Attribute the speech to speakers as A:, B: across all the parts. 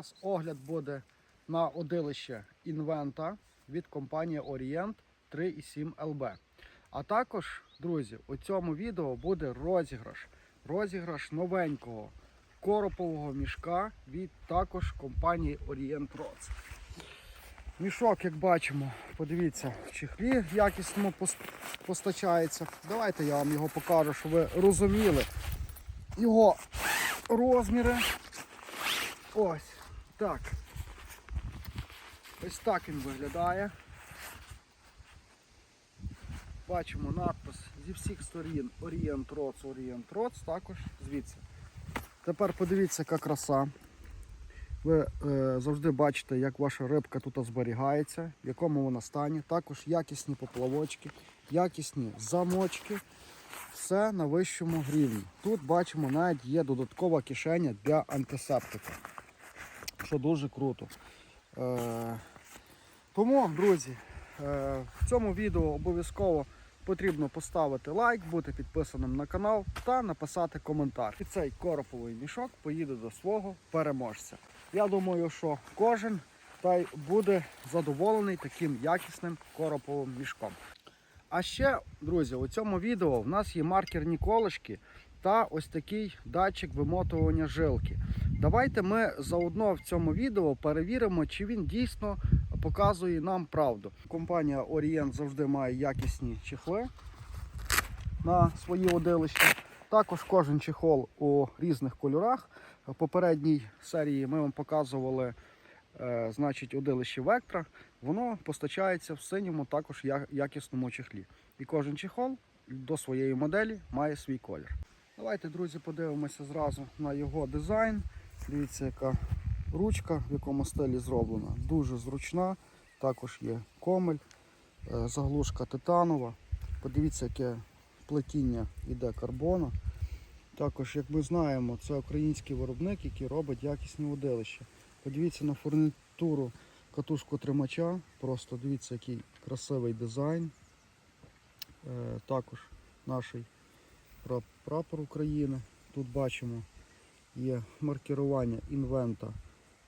A: нас огляд буде на одилище Інвента від компанії Orient 3,7 LB. А також, друзі, у цьому відео буде розіграш. Розіграш новенького коропового мішка від також компанії Orient Rods. Мішок, як бачимо, подивіться, в чехлі якісно постачається. Давайте я вам його покажу, щоб ви розуміли його розміри. Ось так. Ось так він виглядає. Бачимо надпис зі всіх сторін Orient Rods, Orient Rods, також звідси. Тепер подивіться, яка краса. Ви е, завжди бачите, як ваша рибка тут зберігається, в якому вона стані. Також якісні поплавочки, якісні замочки. Все на вищому рівні. Тут бачимо, навіть є додаткова кишеня для антисептика, що дуже круто. Е, тому, друзі, е, в цьому відео обов'язково потрібно поставити лайк, бути підписаним на канал та написати коментар. І цей короповий мішок поїде до свого переможця. Я думаю, що кожен та й буде задоволений таким якісним короповим мішком. А ще, друзі, у цьому відео в нас є маркерні колишки та ось такий датчик вимотування жилки. Давайте ми заодно в цьому відео перевіримо, чи він дійсно показує нам правду. Компанія Orient завжди має якісні чехли на свої водилища. Також кожен чехол у різних кольорах. В попередній серії ми вам показували е, значить, удилище Вектра. Воно постачається в синьому також якісному чехлі. І кожен чехол до своєї моделі має свій колір. Давайте, друзі, подивимося зразу на його дизайн. Дивіться, яка ручка, в якому стилі зроблена. Дуже зручна. Також є комель, е, заглушка титанова. Подивіться, яке плетіння іде карбону. Також, як ми знаємо, це український виробник, який робить якісні водилища. Подивіться на фурнітуру катушку тримача. Просто дивіться, який красивий дизайн. Е, Також наш прапор України. Тут бачимо є маркірування інвента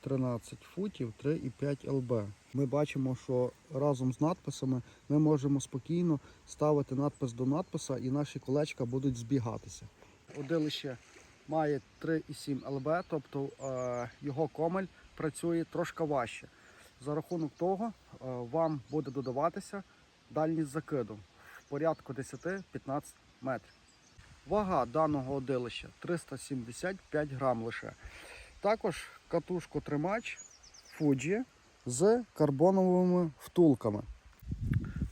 A: 13 футів 3,5 ЛБ. Ми бачимо, що разом з надписами ми можемо спокійно ставити надпис до надписа і наші колечка будуть збігатися. Удилище має 3,7 ЛБ, тобто е, його комель працює трошки важче. За рахунок того е, вам буде додаватися дальність закиду в порядку 10-15 метрів. Вага даного одилища 375 грам лише. Також катушку тримач Fuji з карбоновими втулками.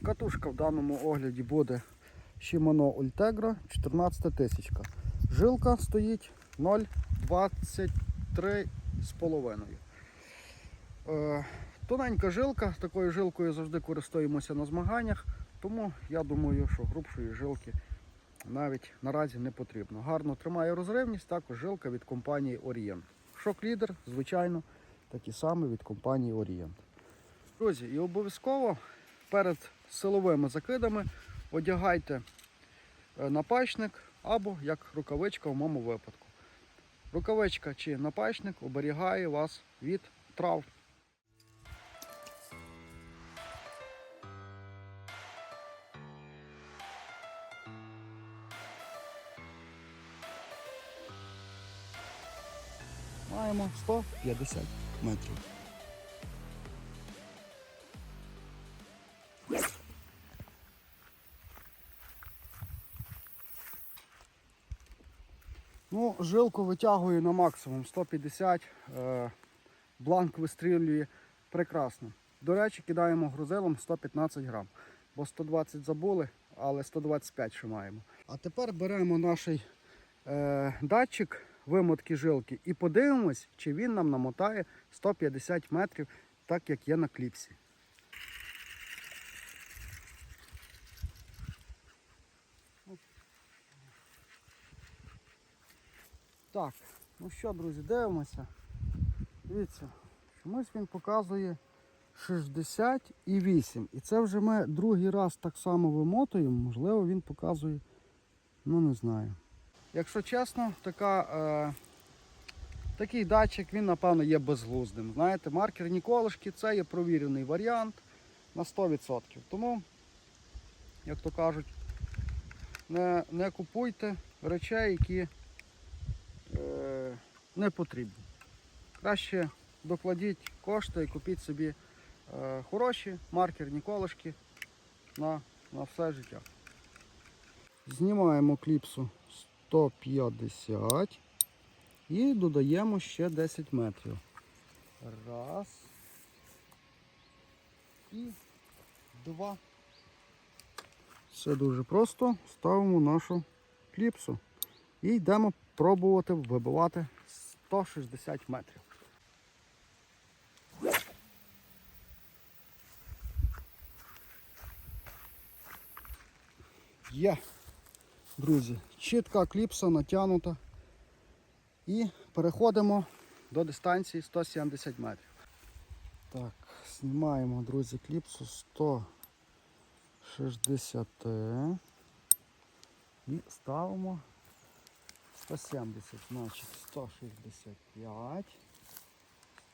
A: Катушка в даному огляді буде Shimano Ultegra 14 тисячка. Жилка стоїть 0,23,5. Е, Тоненька жилка, такою жилкою завжди користуємося на змаганнях, тому я думаю, що грубшої жилки навіть наразі не потрібно. Гарно тримає розривність, також жилка від компанії Orient. Шок-лідер, звичайно, такий самий від компанії Orient. Друзі, і обов'язково перед силовими закидами одягайте е, напачник або як рукавичка в моєму випадку. Рукавичка чи напачник оберігає вас від травм. Маємо 150 метрів. Ну, жилку витягую на максимум 150, е, бланк вистрілює прекрасно. До речі, кидаємо грузилом 115 грам, бо 120 забули, але 125 ще маємо. А тепер беремо наш е, датчик вимотки жилки і подивимось, чи він нам намотає 150 метрів, так як є на кліпсі. Так, ну що, друзі, дивимося. Дивіться, чомусь він показує 68. І це вже ми другий раз так само вимотуємо, можливо, він показує, ну не знаю. Якщо чесно, така, е, такий датчик, він, напевно, є безглуздим. Знаєте, маркерні колишки це є провірений варіант на 100%. Тому, як то кажуть, не, не купуйте речей, які е, не потрібні. Краще докладіть кошти і купіть собі е, хороші маркерні колишки на, на все життя. Знімаємо кліпсу 150 і додаємо ще 10 метрів. Раз. І два. Все дуже просто. Ставимо нашу кліпсу і йдемо пробувати вибивати 160 метрів. Є, друзі, чітка кліпса натягнута. І переходимо до дистанції 170 метрів. Так, знімаємо, друзі, кліпсу 160 і ставимо 170, значить 165,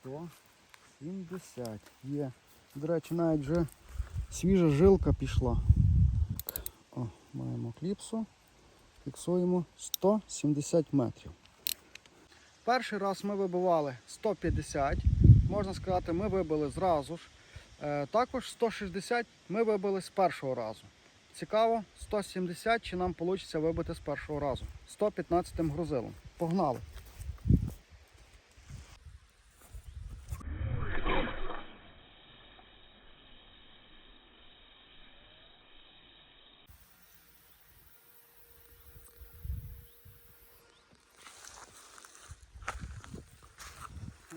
A: 170. Є. До речі, навіть вже свіжа жилка пішла. О, маємо кліпсу. Фіксуємо 170 метрів. Перший раз ми вибивали 150, можна сказати, ми вибили зразу ж. Е, також 160 ми вибили з першого разу. Цікаво, 170 чи нам вийде вибити з першого разу. 115 грузилом. Погнали!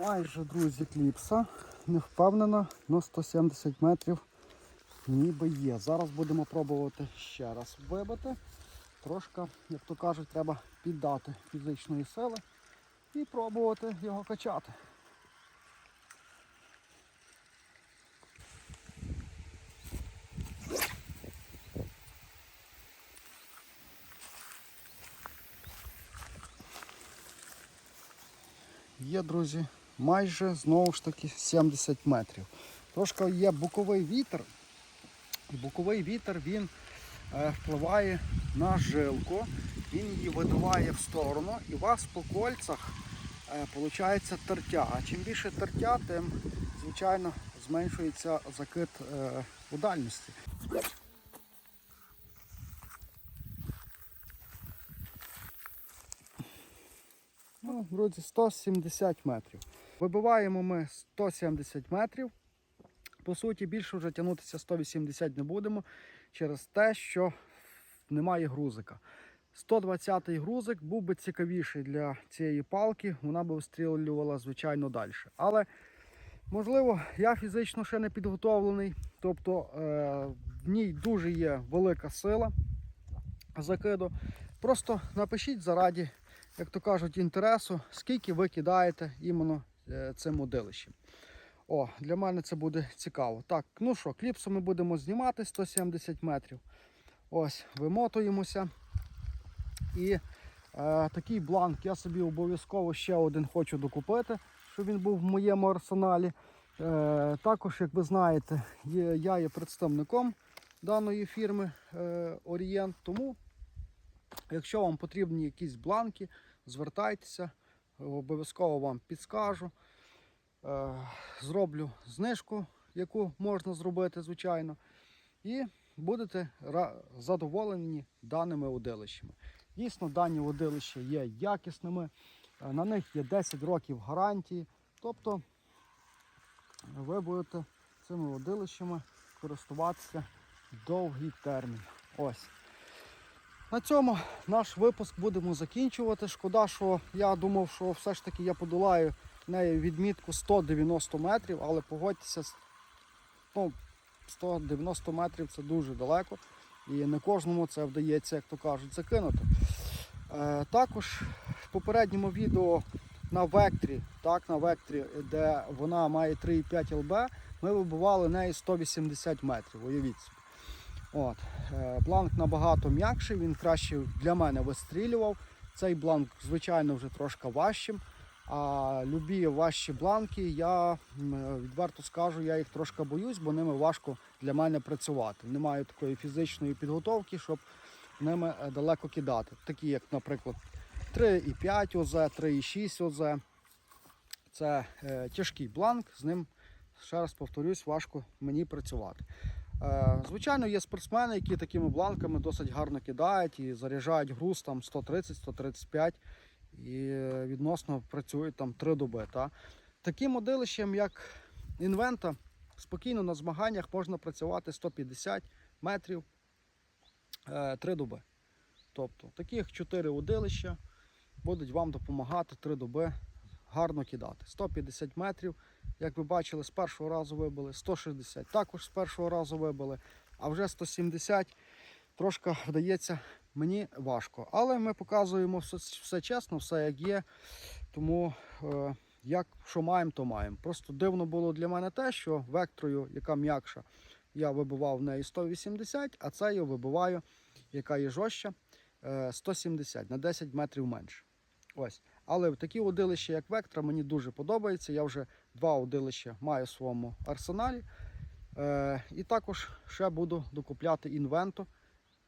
A: Майже, друзі, кліпса. Не впевнена, на 170 метрів ніби є. Зараз будемо пробувати ще раз вибити. Трошки, як то кажуть, треба піддати фізичної сили і пробувати його качати. Є, друзі, майже знову ж таки 70 метрів. Трошки є боковий вітер. Боковий вітер він е, впливає на жилку, він її видуває в сторону і у вас по кольцях виходить тертя. А чим більше тертя, тим звичайно зменшується закид е, у дальності. Ну, вроді 170 метрів. Вибиваємо ми 170 метрів. По суті, більше вже тягнутися 180 не будемо через те, що немає грузика. 120-й грузик був би цікавіший для цієї палки, вона би вистрілювала, звичайно, далі. Але, можливо, я фізично ще не підготовлений, тобто е, в ній дуже є велика сила закиду. Просто напишіть зараді, як то кажуть, інтересу, скільки ви кидаєте іменно цим удилищем. О, для мене це буде цікаво. Так, ну що, кліпсу ми будемо знімати 170 метрів. Ось, вимотуємося. І е, такий бланк я собі обов'язково ще один хочу докупити, щоб він був в моєму арсеналі. Е, також, як ви знаєте, є, я є представником даної фірми е, Орієнт. Тому, якщо вам потрібні якісь бланки, звертайтеся, обов'язково вам підскажу. Е, зроблю знижку, яку можна зробити, звичайно, і будете задоволені даними удилищами. Дійсно, дані удилища є якісними, е, на них є 10 років гарантії. Тобто ви будете цими удилищами користуватися довгий термін. Ось. На цьому наш випуск будемо закінчувати. Шкода, що я думав, що все ж таки я подолаю нею відмітку 190 метрів, але погодьтеся, ну, 190 метрів це дуже далеко. І не кожному це вдається, як то кажуть, закинути. Е, також в попередньому відео на векторі, так, на векторі, де вона має 3,5 ЛБ, ми вибивали неї 180 метрів. Уявіть. От. Е, бланк набагато м'якший, він краще для мене вистрілював. Цей бланк, звичайно, вже трошки важчим, А любі ваші бланки, я відверто скажу, я їх трошки боюсь, бо ними важко для мене працювати. Немає такої фізичної підготовки, щоб ними е, далеко кидати. Такі, як, наприклад, 3,5 ОЗ, 3,6 ОЗ. Це е, тяжкий бланк, з ним, ще раз повторюсь, важко мені працювати. Е, звичайно, є спортсмени, які такими бланками досить гарно кидають і заряджають груз там 130-135 і е, відносно працюють там 3 доби. Та? Таким модилищем, як інвента, спокійно на змаганнях можна працювати 150 метрів 3 доби. Тобто таких 4 удилища будуть вам допомагати 3 доби гарно кидати. 150 метрів, як ви бачили, з першого разу вибили, 160 також з першого разу вибили, а вже 170 трошки вдається мені важко. Але ми показуємо все, все чесно, все як є. Тому е, як що маємо, то маємо. Просто дивно було для мене те, що векторою, яка м'якша, я вибивав в неї 180, а це я вибиваю, яка є жорстча, е, 170 на 10 метрів менше. Ось. Але такі удилища, як Вектора, мені дуже подобаються. Я вже два удилища маю в своєму арсеналі. Е, і також ще буду докупляти інвенту.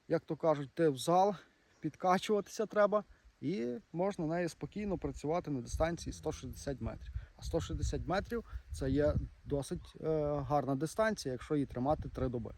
A: Як то кажуть, ти в зал, підкачуватися треба, і можна нею спокійно працювати на дистанції 160 метрів. А 160 метрів це є досить е, гарна дистанція, якщо її тримати 3 доби.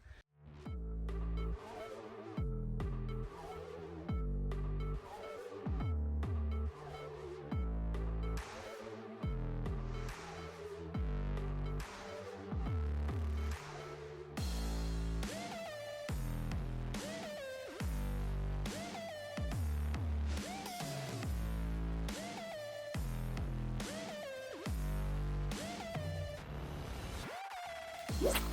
A: Yep.